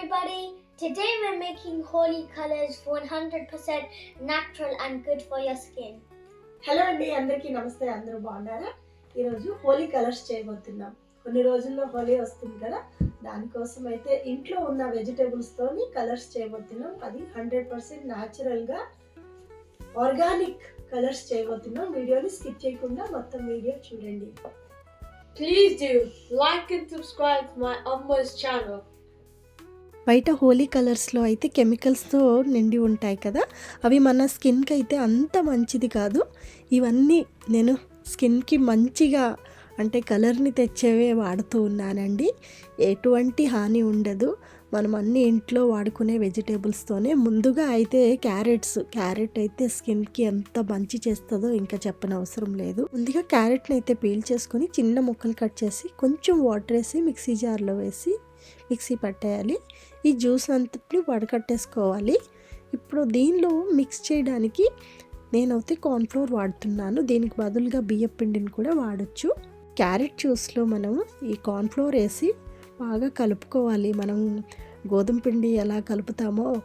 everybody. Today we're making holy colors 100% natural and good for your skin. Hello అండి అందరికీ నమస్తే అందరూ బాగున్నారా ఈరోజు హోలీ కలర్స్ చేయబోతున్నాం కొన్ని రోజుల్లో హోలీ వస్తుంది కదా దానికోసం అయితే ఇంట్లో ఉన్న వెజిటేబుల్స్తోని కలర్స్ చేయబోతున్నాం అది హండ్రెడ్ పర్సెంట్ న్యాచురల్గా ఆర్గానిక్ కలర్స్ చేయబోతున్నాం వీడియోని స్కిప్ చేయకుండా మొత్తం వీడియో చూడండి Please do like and subscribe to my Amma's channel. బయట హోలీ కలర్స్లో అయితే కెమికల్స్తో నిండి ఉంటాయి కదా అవి మన స్కిన్కి అయితే అంత మంచిది కాదు. ఇవన్నీ నేను స్కిన్కి మంచిగా అంటే కలర్ని తెచ్చేవే వాడుతూ ఉన్నానండి. ఎటువంటి హాని ఉండదు. మనం అన్ని ఇంట్లో వాడుకునే వెజిటేబుల్స్తోనే ముందుగా అయితే క్యారెట్స్ క్యారెట్ అయితే స్కిన్కి ఎంత మంచి చేస్తుందో ఇంకా చెప్పనవసరం లేదు. ముందుగా క్యారెట్ని అయితే పీల్ చేసుకొని చిన్న ముక్కలు కట్ చేసి కొంచెం వాటర్ వేసి మిక్సీ జార్లో వేసి మిక్సీ పట్టేయాలి. ఈ జ్యూస్ అంతటిని వడకట్టేసుకోవాలి. ఇప్పుడు దీనిలో మిక్స్ చేయడానికి నేనైతే కార్న్ఫ్లోర్ వాడుతున్నాను. దీనికి బదులుగా బియ్యం పిండిని కూడా వాడచ్చు. క్యారెట్ జ్యూస్లో మనం ఈ కార్న్ఫ్లోర్ వేసి బాగా కలుపుకోవాలి. మనం గోధుమ పిండి ఎలా కలుపుతామో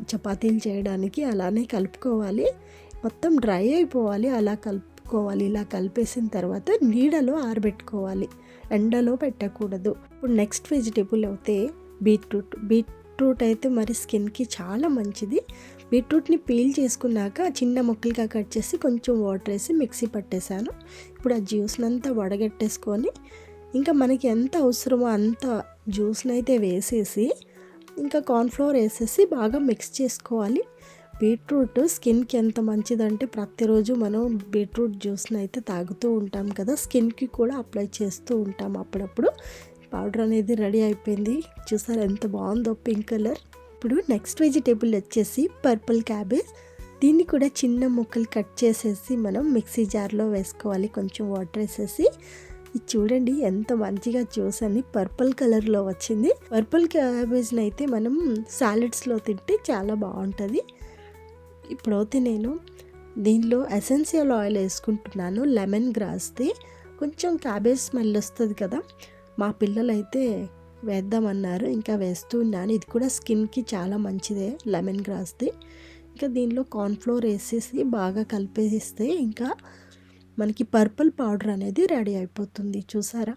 చపాతీలు చేయడానికి అలానే కలుపుకోవాలి. మొత్తం డ్రై అయిపోవాలి. అలా కలుపుకోవాలి. ఇలా కలిపేసిన తర్వాత నీడలో ఆరబెట్టుకోవాలి. ఎండలో పెట్టకూడదు. ఇప్పుడు నెక్స్ట్ వెజిటేబుల్ అయితే బీట్రూట్. బీట్రూట్ అయితే మరి స్కిన్కి చాలా మంచిది. బీట్రూట్ని పీల్ చేసుకున్నాక చిన్న ముక్కలుగా కట్ చేసి కొంచెం వాటర్ వేసి మిక్సీ పట్టేశాను. ఇప్పుడు ఆ జ్యూస్ని అంతా వడగట్టేసుకొని ఇంకా మనకి ఎంత అవసరమో అంత జ్యూస్ని అయితే వేసేసి ఇంకా కార్న్ఫ్లవర్ వేసేసి బాగా మిక్స్ చేసుకోవాలి. బీట్రూట్ స్కిన్కి ఎంత మంచిదంటే ప్రతిరోజు మనం బీట్రూట్ జ్యూస్ని అయితే తాగుతూ ఉంటాం కదా స్కిన్కి కూడా అప్లై చేస్తూ ఉంటాం అప్పుడప్పుడు. పౌడర్ అనేది రెడీ అయిపోయింది. చూసారు ఎంత బాగుందో పింక్ కలర్. ఇప్పుడు నెక్స్ట్ వెజిటేబుల్ వచ్చేసి పర్పుల్ క్యాబేజ్ దీన్ని కూడా చిన్న ముక్కలు కట్ చేసేసి మనం మిక్సీ జార్లో వేసుకోవాలి. కొంచెం వాటర్ వేసేసి. ఇది చూడండి ఎంత మంచిగా జ్యూస్ అని పర్పుల్ కలర్లో వచ్చింది. పర్పుల్ క్యాబేజ్ని అయితే మనం సాలెడ్స్లో తింటే చాలా బాగుంటుంది. ఇప్పుడైతే నేను దీనిలో ఎసెన్షియల్ ఆయిల్ వేసుకుంటున్నాను. లెమన్ గ్రాస్ది కొంచెం క్యాబేజ్ స్మెల్ వస్తుంది కదా. మా పిల్లలైతే వేద్దామన్నారు. ఇంకా వేస్తున్నాను ఇది కూడా స్కిన్కి చాలా మంచిదే లెమన్ గ్రాస్ది. ఇంకా దీనిలో కార్న్ఫ్లోర్ వేసేసి బాగా కలిపేసిస్తే ఇంకా మనకి పర్పుల్ పౌడర్ అనేది రెడీ అయిపోతుంది. చూసారా?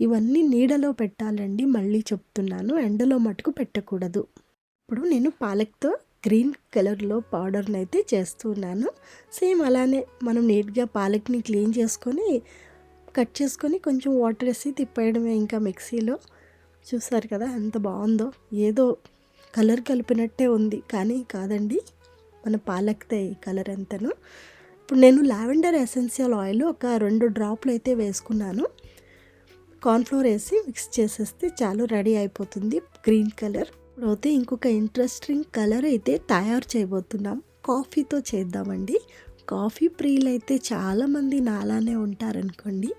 ఇవన్నీ నీడలో పెట్టాలండి మళ్ళీ చెప్తున్నాను. ఎండలో మటుకు పెట్టకూడదు. ఇప్పుడు నేను పాలక్తో గ్రీన్ కలర్లో పౌడర్ని అయితే చేస్తున్నాను సేమ్ అలానే మనం నీట్గా పాలక్ని క్లీన్ చేసుకొని కట్ చేసుకొని కొంచెం వాటర్ వేసి తిప్పేయడమే ఇంకా మిక్సీలో. చూసారు కదా ఎంత బాగుందో. ఏదో కలర్ కలిపినట్టే ఉంది. కానీ కాదండి మన పాలక్తే ఈ కలర్ అంతను. ఇప్పుడు నేను లావెండర్ ఎసెన్షియల్ ఆయిల్ ఒక రెండు డ్రాప్లు అయితే వేసుకున్నాను. కార్న్ఫ్లోర్ వేసి మిక్స్ చేసేస్తే చాలు రెడీ అయిపోతుంది గ్రీన్ కలర్. అయితే ఇంకొక ఇంట్రెస్టింగ్ కలర్ అయితే తయారు చేయబోతున్నాం. కాఫీతో చేద్దామండి. కాఫీ ప్రియులైతే అయితే చాలామంది నాలానే ఉంటారనుకోండి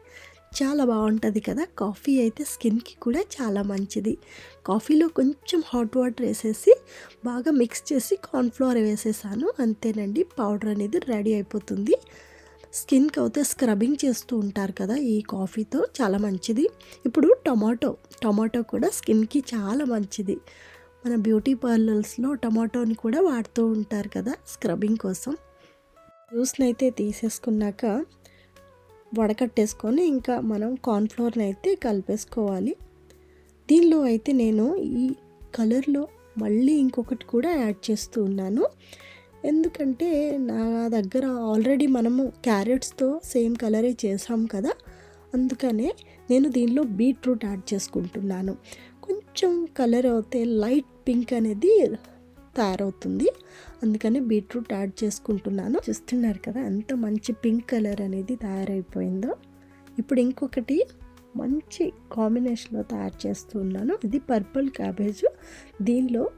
చాలా బాగుంటుంది కదా. కాఫీ అయితే స్కిన్కి కూడా చాలా మంచిది. కాఫీలో కొంచెం హాట్ వాటర్ వేసేసి బాగా మిక్స్ చేసి కార్న్ఫ్లవర్ వేసేసాను. అంతేనండి పౌడర్ అనేది రెడీ అయిపోతుంది. స్కిన్కి అయితే స్క్రబ్బింగ్ చేస్తూ ఉంటారు కదా ఈ కాఫీతో చాలా మంచిది. ఇప్పుడు టమాటో టమాటో కూడా స్కిన్కి చాలా మంచిది. మన బ్యూటీ పార్లర్స్లో టమాటోని కూడా వాడుతూ ఉంటారు కదా స్క్రబ్బింగ్ కోసం. జ్యూస్ని అయితే తీసేసుకున్నాక వడకట్టేసుకొని ఇంకా మనం కార్న్ఫ్లోర్ని అయితే కలిపేసుకోవాలి. దీనిలో అయితే నేను ఈ కలర్లో మళ్ళీ ఇంకొకటి కూడా యాడ్ చేస్తూ ఉన్నాను. ఎందుకంటే నా దగ్గర ఆల్రెడీ మనము క్యారెట్స్తో సేమ్ కలరే చేసాం కదా అందుకనే నేను దీనిలో బీట్రూట్ యాడ్ చేసుకుంటున్నాను. కొంచెం కలర్ అయితే లైట్ పింక్ అనేది తయారవుతుంది. అందుకని బీట్రూట్ యాడ్ చేసుకుంటున్నాను. చూస్తున్నారు కదా ఎంత మంచి పింక్ కలర్ అనేది తయారైపోయిందో. ఇప్పుడు ఇంకొకటి మంచి కాంబినేషన్లో తయారు చేస్తున్నాను ఇది పర్పుల్ క్యాబేజ్. దీనిలో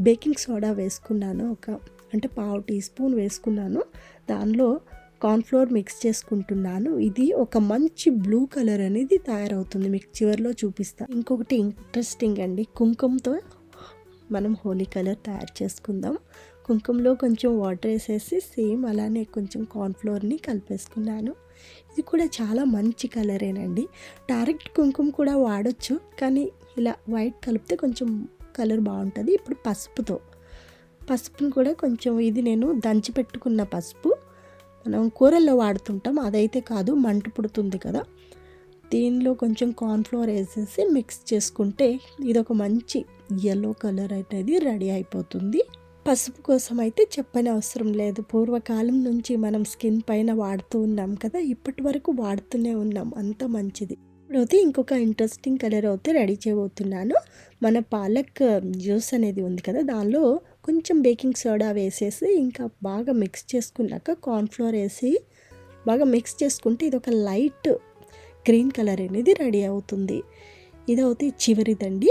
బేకింగ్ సోడా వేసుకున్నాను. ఒక అంటే పావు టీ స్పూన్ వేసుకున్నాను. దానిలో కార్న్ఫ్లోర్ మిక్స్ చేసుకుంటున్నాను. ఇది ఒక మంచి బ్లూ కలర్ అనేది తయారవుతుంది. మీకు చివరిలో చూపిస్తా. ఇంకొకటి ఇంట్రెస్టింగ్ అండి. కుంకుమతో మనం హోలీ కలర్ తయారు చేసుకుందాం. కుంకుమలో కొంచెం వాటర్ వేసేసి సేమ్ అలానే కొంచెం కార్న్ఫ్లోర్ని కలిపేసుకున్నాను. ఇది కూడా చాలా మంచి కలరేనండి. డైరెక్ట్ కుంకుమ కూడా వాడొచ్చు కానీ ఇలా వైట్ కలిపితే కొంచెం కలర్ బాగుంటుంది. ఇప్పుడు పసుపుతో పసుపుని కూడా కొంచెం ఇది నేను దంచి పెట్టుకున్న పసుపు. మనం కూరల్లో వాడుతుంటాం అదైతే కాదు మంట పుడుతుంది కదా. దీనిలో కొంచెం కార్న్ఫ్లోర్ వేసేసి మిక్స్ చేసుకుంటే ఇది ఒక మంచి ఎల్లో కలర్ అనేది రెడీ అయిపోతుంది. పసుపు కోసం అయితే చెప్పని అవసరం లేదు. పూర్వకాలం నుంచి మనం స్కిన్ పైన వాడుతూ ఉన్నాం కదా ఇప్పటి వరకు వాడుతూనే ఉన్నాం. అంత మంచిది. అయితే ఇంకొక ఇంట్రెస్టింగ్ కలర్ అయితే రెడీ చేయబోతున్నాను. మన పాలక్ um, జ్యూస్ అనేది ఉంది కదా దానిలో కొంచెం బేకింగ్ సోడా వేసేసి ఇంకా బాగా మిక్స్ చేసుకున్నాక కార్న్ఫ్లోర్ వేసి బాగా మిక్స్ చేసుకుంటే ఇది ఒక లైట్ గ్రీన్ కలర్ అనేది రెడీ అవుతుంది. ఇదవుతే చివరిదండి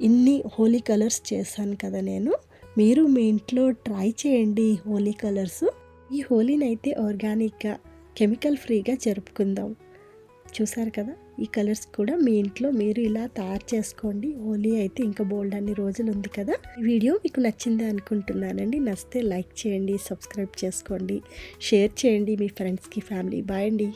ఇన్ని హోలీ కలర్స్ చేశాను కదా నేను. మీరు మీ ఇంట్లో ట్రై చేయండి హోలీ కలర్స్. ఈ హోలీని అయితే ఆర్గానిక్గా కెమికల్ ఫ్రీగా జరుపుకుందాం. చూసారు కదా? ఈ కలర్స్ కూడా మీ ఇంట్లో మీరు ఇలా తయారు చేసుకోండి. హోలీ అయితే ఇంకా బోల్డ్ అన్ని రోజులు ఉంది కదా? ఈ వీడియో మీకు నచ్చింది అనుకుంటున్నానండి. నచ్చితే లైక్ చేయండి సబ్స్క్రైబ్ చేసుకోండి షేర్ చేయండి మీ ఫ్రెండ్స్కి ఫ్యామిలీ. బాయ్ అండి.